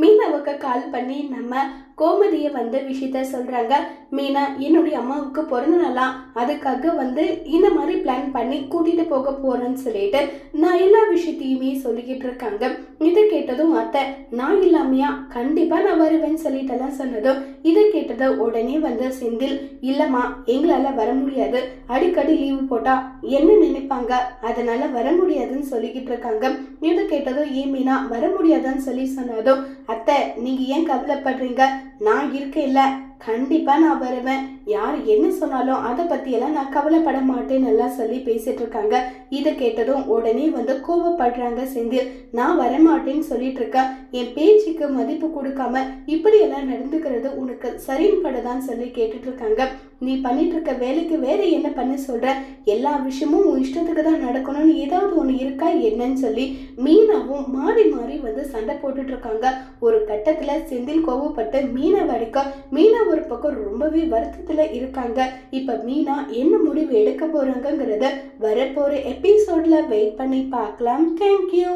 மீனாவுக்கு கால் பண்ணி நம்ம கோமதியை வந்து விஷயத்த சொல்கிறாங்க மீனா என்னுடைய அம்மாவுக்கு பிறந்தனாலாம் அதுக்காக வந்து இந்த மாதிரி பிளான் பண்ணி கூட்டிகிட்டு போக போகிறேன்னு சொல்லிட்டு நான் எல்லா விஷயத்தையுமே சொல்லிக்கிட்டு இருக்காங்க. இதை கேட்டதும் அத்தை நான் இல்லாமையா? கண்டிப்பாக நான் வருவேன்னு சொல்லிட்டெல்லாம் சொன்னதும் இதை கேட்டதும் உடனே வந்து செந்தில் இல்லைம்மா எங்களால் வர முடியாது. அடிக்கடி லீவு போட்டால் என்ன நினைப்பாங்க? அதனால் வர முடியாதுன்னு சொல்லிக்கிட்டு இருக்காங்க. இதை கேட்டதும் ஏன் மீனா வர முடியாதுன்னு சொல்லி சொன்னதும் அத்தை நீங்கள் ஏன் கவலைப்படுறீங்க நான் இருக்கேன்ல கண்டிப்பாக நான் வருவேன். யார் என்ன சொன்னாலும் அதை பற்றியெல்லாம் நான் கவலைப்பட மாட்டேன்னு எல்லாம் சொல்லி பேசிகிட்டு இருக்காங்க. இதை கேட்டதும் உடனே வந்து கோவப்படுறாங்க செந்தில். நான் வரமாட்டேன்னு சொல்லிட்டு இருக்கேன் என் பேச்சுக்கு மதிப்பு கொடுக்காம இப்படியெல்லாம் நடந்துக்கிறது உனக்கு சரின்னு சொல்லி கேட்டுட்டு இருக்காங்க. நீ பண்ணிட்டு இருக்க வேலைக்கு வேற என்ன பண்ண சொல்ற? எல்லா விஷயமும் உன் இஷ்டத்துக்கு தான் நடக்கணும்னு ஏதாவது ஒன்று இருக்கா என்னன்னு சொல்லி மீனாவும் மாறி சண்டை போட்டுட்டு இருக்காங்க ஒரு கட்டத்துல செந்தில் கோவப்பட்டு மீனை வடிக்க மீனா ஒரு பக்கம் ரொம்பவே வருத்தத்துல இருக்காங்க. இப்ப மீனா என்ன முடிவு எடுக்க போறாங்கிறத வரப்போற எபிசோட்ல வெயிட் பண்ணி பார்க்கலாம். தேங்க்யூ